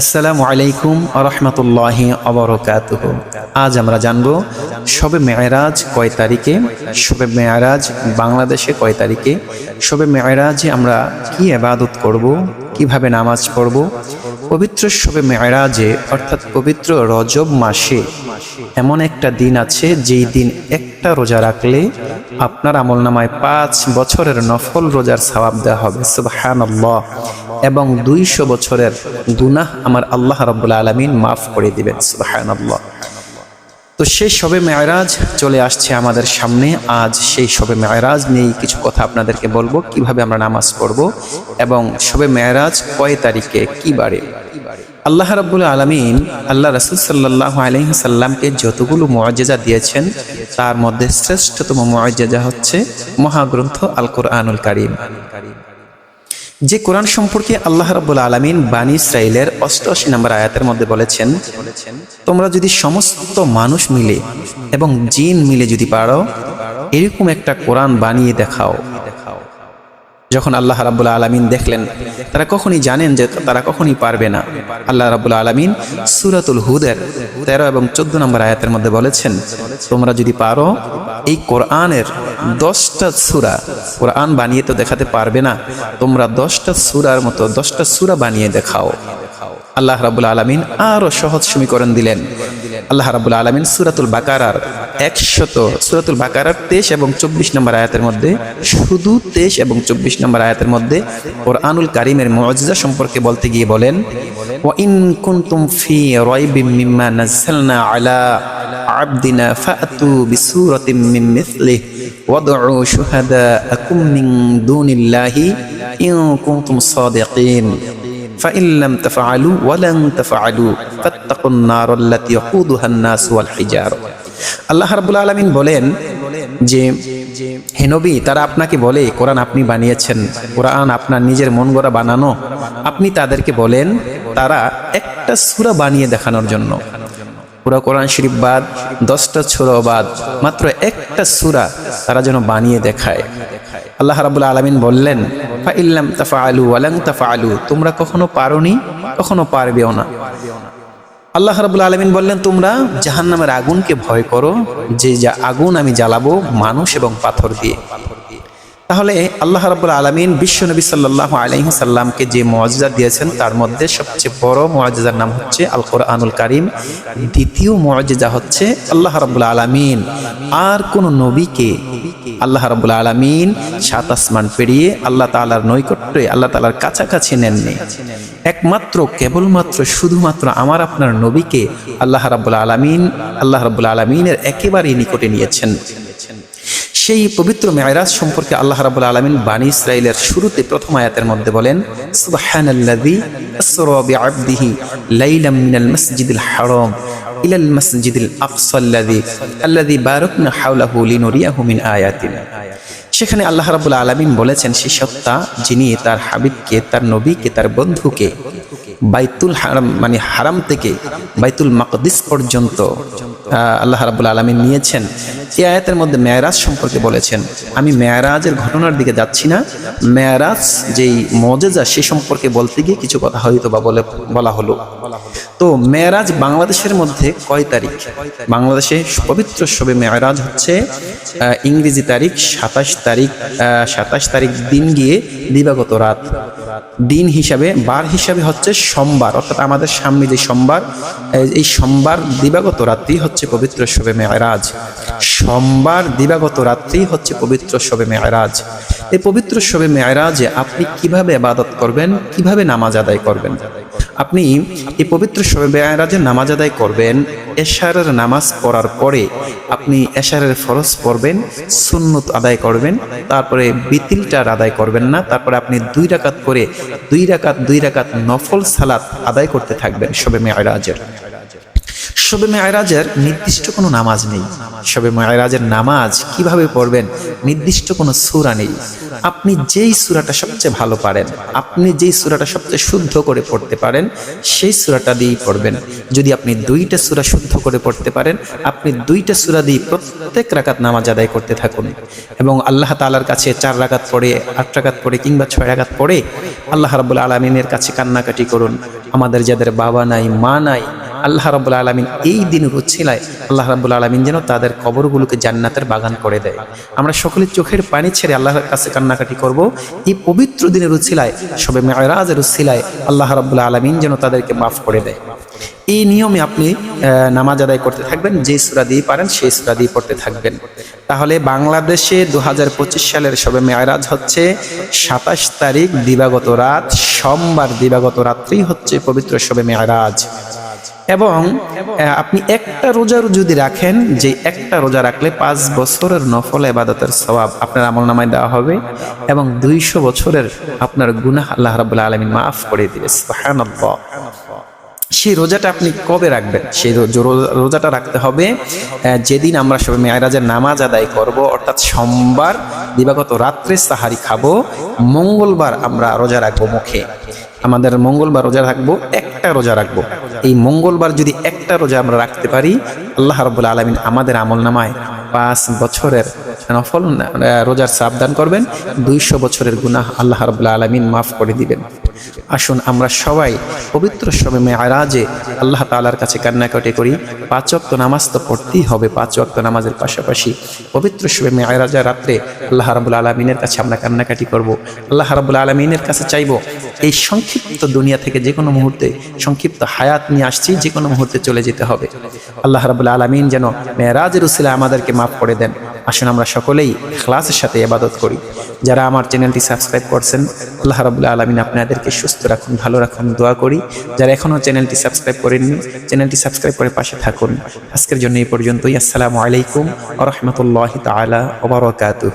আসসালামু আলাইকুম রহমতুল্লাহ অবরকাত আজ আমরা জানব শবে মেয়রাজ কয় তারিখে, শবে মেয়রাজ বাংলাদেশে কয় তারিখে, শবে মেয়রাজে আমরা কি আবাদত করব, কীভাবে নামাজ পড়ব, পবিত্র শবে মেয়রাজে অর্থাৎ পবিত্র রজব মাসে এমন একটা দিন আছে যেই দিন একটা রোজা রাখলে আপনার আমল নামায় পাঁচ বছরের নফল রোজার সবাব দেওয়া হবে সুবাহান এবং দুইশো বছরের গুনাহ আমার আল্লাহ রব্বুল আলমিন মাফ করে দিবেন সুবাহান তো সেই সবে মেয়রাজ, চলে আসছে আমাদের সামনে। আজ সেই সবে মেয়রাজ নিয়েই কিছু কথা আপনাদেরকে বলব, কীভাবে আমরা নামাজ পড়ব এবং সবে মেয়রাজ কয় তারিখে কি বারে আল্লাহ রাব্বুল আলমিন আল্লাহ রসুল সাল্লাহ আলহিসাল্লামকে যতগুলো মর্যাদা দিয়েছেন, তার মধ্যে শ্রেষ্ঠতম মর্যাদা হচ্ছে মহাগ্রন্থ আল কোরআনুল কারিম। যে কোরআন সম্পর্কে আল্লাহ রাব্বুল আলমিন বানী ইসরাইলের অষ্টআশি নম্বর আয়াতের মধ্যে বলেছেন, তোমরা যদি সমস্ত মানুষ মিলে এবং জিন মিলে যদি পারো, এরকম একটা কোরআন বানিয়ে দেখাও। যখন আল্লাহ রাবুল আলমিন দেখলেন, তারা কখনই জানেন যে তারা কখনই পারবে না। আল্লাহ রাবুল আলমিন সুরাতুল হুদের তেরো এবং চোদ্দ নম্বর আয়াতের মধ্যে বলেছেন, তোমরা যদি পারো, এই কোরআনের দশটা সুরা, কোরআন বানিয়ে তো দেখাতে পারবে না, তোমরা দশটা সুরার মতো, দশটা সুরা বানিয়ে দেখাও। আল্লাহ রাবুল আলমিন আরও সহজ সমীকরণ দিলেন। আল্লাহ রাবুল আলমিন সুরাতুল বাকারার একশত, সুরাতুল বাকারার তেইশ এবং চব্বিশ নম্বর আয়াতের মধ্যে, শুধু তেইশ এবং চব্বিশ নম্বর আয়াতের মধ্যে ওর আনুল কারিমের মজা সম্পর্কে বলতে গিয়ে বলেন ও কুনতুম ফি আলা ফাতু কুনতুম فإن لم تفعلوا ولن تفعلوا فاتقوا النار التي يقودها الناس والحجارة আল্লাহ রাব্বুল আলামিন বলেন যে হে নবী তারা আপনাকে বলে কোরআন আপনি বানিয়েছেন কোরআন আপনার নিজের মন গড়া বানানো আপনি তাদেরকে বলেন তারা একটা সূরা বানিয়ে দেখানোর জন্য পুরো কোরআন শরীফ বাদ, দশটা ছোড়ো বাদ, মাত্র একটা সূরা তারা যেন বানিয়ে দেখায়। আল্লাহ রাবুল আলমিন বললেন ইল্লাম তাফা আলু ওয়ালাং তাফা আলু তোমরা কখনো পারোনি, কখনো পারবেও না। আল্লাহ রাবুল আলমিন বললেন, তোমরা জাহান নামের আগুনকে ভয় করো, যে যা আগুন আমি জ্বালাবো মানুষ এবং পাথর দিয়ে। তাহলে আল্লাহ রাবুল আলমিন বিশ্ব নবী সাল্লাহ আলহি সাল্লামকে যে মজাজা দিয়েছেন, তার মধ্যে সবচেয়ে বড় মজাজার নাম হচ্ছে আল কোরআনুল কারিম। দ্বিতীয় মজাজা হচ্ছে আল্লাহ রাবুল আলমিন। আর কোন নবীকে আল্লাহ রাবুল আলমিন সাত আসমান পেরিয়ে আল্লাহ তালার নৈকট্যে, আল্লাহ তালার কাছাকাছি নেননি। একমাত্র, কেবলমাত্র, শুধুমাত্র আমার, আপনার নবীকে আল্লাহ রাবুল আলমিন, আল্লাহ রাবুল আলমিনের একেবারেই নিকটে নিয়েছেন। সেই পবিত্র মেয়রাজ সম্পর্কে আল্লাহ রাবুল আলমিন বানী ইসরায়েলের শুরুতে প্রথম আয়াতের মধ্যে বলেন আয়াতিনা। সেখানে আল্লাহ রাবুল আলমিন বলেছেন, সে সত্তা যিনি তার হাবিবকে, তার নবীকে, তার বন্ধুকে বাইতুল হারাম মানে হারাম থেকে বাইতুল মাকদিস পর্যন্ত আল্লাহ রাবুল আলমিন নিয়েছেন। এই আয়াতের মধ্যে মেয়ারাজ সম্পর্কে বলেছেন, আমি মেয়ারাজের ঘটনার দিকে যাচ্ছি না। মেয়ারাজ যেই মজেজা, সে সম্পর্কে বলতে গিয়ে কিছু কথা হয়তো বা বলে, বলা হলো। তো মেয়ারাজ বাংলাদেশের মধ্যে কয় তারিখ? বাংলাদেশে পবিত্র শবে মেয়ারাজ হচ্ছে ইংরেজি তারিখ সাতাশ তারিখ সাতাশ তারিখ দিন গিয়ে দিবাগত রাত। দিন হিসাবে, বার হিসাবে হচ্ছে সোমবার, অর্থাৎ আমাদের সামনে যে সোমবার, এই সোমবার দিবাগত রাত্রি হচ্ছে পবিত্র শবে মেয়রাজ। সোমবার দিবাগত রাত্রি হচ্ছে পবিত্র শবে মেয়রাজ। এই পবিত্র শবে মেয়রাজে আপনি কীভাবে আবাদত করবেন, কীভাবে নামাজ আদায় করবেন? আপনি এই পবিত্র শবে মেয়রাজে নামাজ আদায় করবেন, এশারের নামাজ পড়ার পরে আপনি এশারের ফরজ পড়বেন, সুন্নত আদায় করবেন, তারপরে বিতিলটার আদায় করবেন না, তারপরে আপনি দুই রাকাত করে দুই রাকাত দুই রাকাত নফল সালাত আদায় করতে থাকবেন শবে মেয়রাজের। শবে মেয়রাজের নির্দিষ্ট কোনো নামাজ নেই। শবে মেয়রাজের নামাজ কীভাবে পড়বেন? নির্দিষ্ট কোনো সূরা নেই। আপনি যেই সূরাটা সবচেয়ে ভালো পারেন, আপনি যেই সূরাটা সবচেয়ে শুদ্ধ করে পড়তে পারেন, সেই সূরাটা দিয়েই পড়বেন। যদি আপনি দুইটা সূরা শুদ্ধ করে পড়তে পারেন, আপনি দুইটা সূরা দিয়ে প্রত্যেক রাকাত নামাজ আদায় করতে থাকুন। এবং আল্লাহ তালার কাছে চার রাকাত পড়ে, আট রাকাত পড়ে কিংবা ছয় রাকাত পড়ে, আল্লাহ রাব্বুল আলামিনের কাছে কান্নাকাটি করুন। আমাদের যাদের বাবা নাই, মা নাই আল্লাহ রাব্বুল আলামিন এই দিনের উচ্ছিলায় আল্লাহ রাব্বুল আলামিন যেন তাদের কবরগুলোকে জান্নাতের বাগান করে দেয়। আমরা সকলে চোখের পানি ছেড়ে আল্লাহর কাছে কান্নাকাটি করব। এই পবিত্র দিনের উচ্ছিলায়, সবে মেয়রাজের উচ্ছিলায় আল্লাহ রাব্বুল আলামিন যেন তাদেরকে মাফ করে দেয়। এই নিয়মে আপনি নামাজ আদায় করতে থাকবেন, যে সুরা দিয়ে পারেন সেই সুরা দিয়ে পড়তে থাকবেন। তাহলে বাংলাদেশে দু হাজার পঁচিশ সালের সবে মেয়রাজ হচ্ছে সাতাশ তারিখ দিবাগত রাত, সোমবার দিবাগত রাত্রি হচ্ছে পবিত্র সবে মেয়রাজ। এবং আপনি একটা রোজা যদি রাখেন, যে একটা রোজা রাখলে পাঁচ বছরের নফল এবাদতের স্বভাব আপনার আমল নামায় দেওয়া হবে এবং দুইশো বছরের আপনার গুনাহ আল্লাহ রাবুল্লাহ আলমিন মাফ করে দিবে সেই রোজাটা আপনি কবে রাখবেন? সেই রোজাটা রাখতে হবে যেদিন আমরা সবাই মেয়ারাজের নামাজ আদায় করব, অর্থাৎ সোমবার, দিবাগত রাত্রে সাহারি খাব, মঙ্গলবার আমরা রোজা রাখব মুখে। আমাদের মঙ্গলবার রোজা রাখব, একটা রোজা রাখব। এই মঙ্গলবার যদি একটা রোজা আমরা রাখতে পারি, আল্লাহ রবুল্লা আলমিন আমাদের আমল নামায় পাঁচ বছরের নফল রোজার সাবধান করবেন, দুইশো বছরের গুনাহ আল্লাহ রবুল্লা আলমিন মাফ করে দিবেন। আসুন, আমরা সবাই পবিত্র সবে মেয়ারাজে আল্লাহ তালার কাছে কান্নাকাটি করি। পাঁচ ওয়াক্ত নামাজ তো পড়তেই হবে, পাঁচ ওয়াক্ত নামাজের পাশাপাশি পবিত্র সবে মেয়ারাজা রাত্রে আল্লাহ রাবুল আলমিনের কাছে আমরা কান্নাকাটি করব। আল্লাহ রাবুল আলমিনের কাছে চাইব, এই সংক্ষিপ্ত দুনিয়া থেকে যে কোনো মুহূর্তে, সংক্ষিপ্ত হায়াত নিয়ে আসছি, যে কোনো মুহূর্তে চলে যেতে হবে। আল্লাহ রাবুল আলমিন যেন মেয়ারাজের উসিলা আমাদেরকে মাফ করে দেন। আসুন আমরা সকলেই ক্লাসের সাথে ইবাদত করি। যারা আমার চ্যানেলটি সাবস্ক্রাইব করছেন, আল্লাহ রাবুল্লাহ আলমিন আপনাদেরকে সুস্থ রাখুন, ভালো রাখুন, দোয়া করি। যারা এখনও চ্যানেলটি সাবস্ক্রাইব করেননি, চ্যানেলটি সাবস্ক্রাইব করে পাশে থাকুন। আজকের জন্য এই পর্যন্তই। আসসালামু আলাইকুম আ রহমতুল্লাহ তালা ওবরাকাতুহ